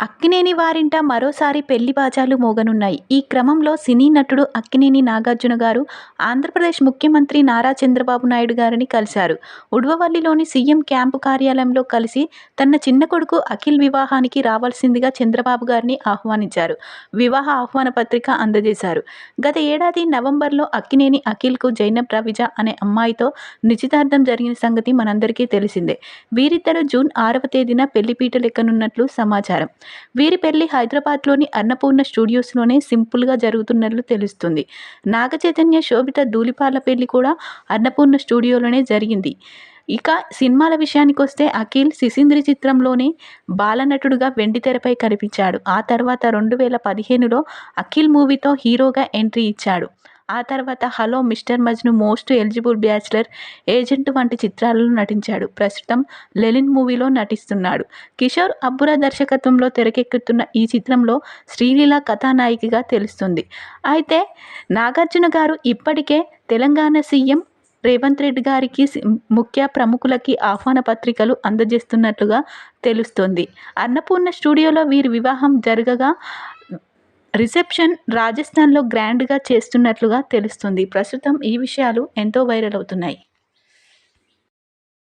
అక్కినేని వారింట మరోసారి పెళ్ళి బాజాలు మోగనున్నాయి. ఈ క్రమంలో సినీ నటుడు అక్కినేని నాగార్జున గారు ఆంధ్రప్రదేశ్ ముఖ్యమంత్రి నారా చంద్రబాబు నాయుడు గారిని కలిశారు. ఉడవవల్లిలోని సీఎం క్యాంపు కార్యాలయంలో కలిసి తన చిన్న కొడుకు అఖిల్ వివాహానికి రావాల్సిందిగా చంద్రబాబు గారిని ఆహ్వానించారు. వివాహ ఆహ్వాన పత్రిక అందజేశారు. గత ఏడాది నవంబర్లో అక్కినేని అఖిల్కు జైనబ్ రవిజ అనే అమ్మాయితో నిశ్చితార్థం జరిగిన సంగతి మనందరికీ తెలిసిందే. వీరిద్దరూ జూన్ ఆరవ తేదీన పెళ్ళిపీటలెక్కనున్నట్లు సమాచారం. వీరి పెళ్ళి హైదరాబాద్లోని అన్నపూర్ణ స్టూడియోస్లోనే సింపుల్గా జరుగుతున్నట్లు తెలుస్తుంది. నాగచైతన్య, శోభిత ధూళిపాల పెళ్ళి కూడా అన్నపూర్ణ స్టూడియోలోనే జరిగింది. ఇక సినిమాల విషయానికొస్తే అఖిల్ సిసింద్రి చిత్రంలోనే బాలనటుడుగా వెండితెరపై కనిపించాడు. ఆ తర్వాత రెండు వేల పదిహేనులో అఖిల్ మూవీతో హీరోగా ఎంట్రీ ఇచ్చాడు. ఆ తర్వాత hello mister Majnu, most eligible bachelor agent వంటి చిత్రాలలో నటించాడు. ప్రస్తుతం లెలిన్ మూవీలో నటిస్తున్నాడు. కిషోర్ అబ్బురా దర్శకత్వంలో తెరకెక్కుతున్న ఈ చిత్రంలో శ్రీలీల కథానాయికగా తెలుస్తుంది. అయితే నాగార్జున గారు ఇప్పటికే తెలంగాణ సీఎం రేవంత్ రెడ్డి గారికి, ముఖ్య ప్రముఖులకి ఆహ్వాన పత్రికలు అందజేస్తున్నట్లుగా తెలుస్తోంది. అన్నపూర్ణ స్టూడియోలో వీరి వివాహం జరగగా రిసెప్షన్ రాజస్థాన్లో గ్రాండ్గా చేస్తున్నట్లుగా తెలుస్తుంది. ప్రస్తుతం ఈ విషయాలు ఎంతో వైరల్ అవుతున్నాయి.